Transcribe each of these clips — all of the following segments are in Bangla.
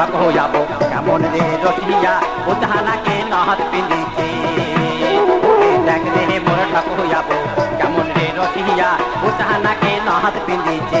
অবাক যাব, কেমন রে রসিয়া? ও তাহানাকে নহাত পিঁধিছে দেখ রে মোর ঠাকুর যাব, কেমন রে রসিয়া? ও তাহানাকে নহাত পিঁধিছে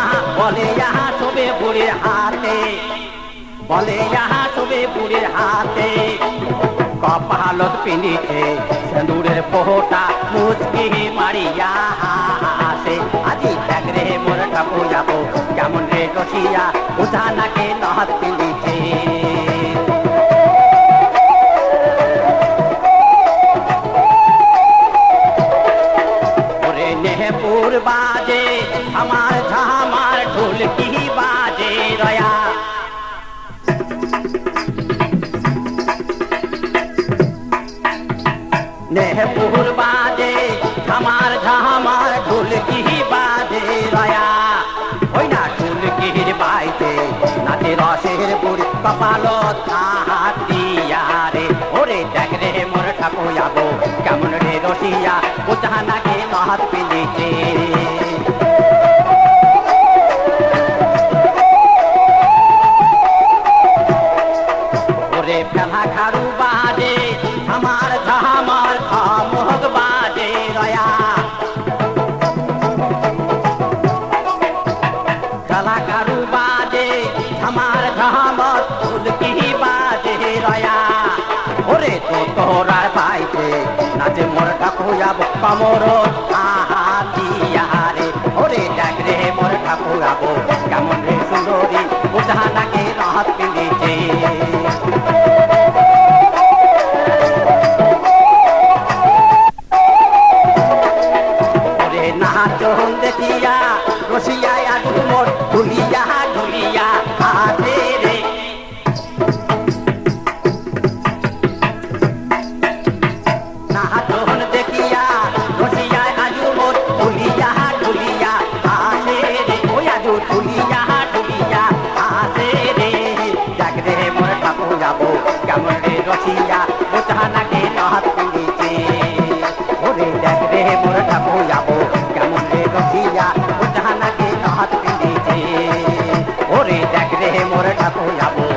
বলে, ইহা শোবে বুড়ির হাতে। বলে, ইহা শোবে বুড়ির হাতে। কপালত পিঁধিছে সিঁদুরের পোহটা মুচকি মারিয়া হাসে আজি ত্যাগরে মোর ঠাকুর যাব, কেমন রে রসিয়া? উঠা নাকে নহত নেহপুর বাজে, আমার নাচে রসের বুড়ি কপাল দিয়া রে ওরে দেখ রে মোর ঠাকুর যাব কেমন রে রসিয়া ও জাহানাকে নহত পিঁধেছে ওরে ফেলা খারু বাজে, আমার ঝামার ওরে তো তোরার পাইতে নাচে মোর ঠাকুর যাব কমর আহাতিয়া রে। ওরে দেখ রে মোর ঠাকুর যাব কেমন রে সুন্দরী, বুঝা নাকি রাত পিঁধেছে দেখিয়া রসিয়া আগুন মোর তুলিয়া বুঝাবো কেমন রে রসিয়া ও চাহানাকে হাত তুলিছে ওরে দেখ রে মোরটা বুঝাবো কেমন রে রসিয়া ও চাহানাকে হাত তুলিছে ওরে দেখ রে মোরটা বুঝাবো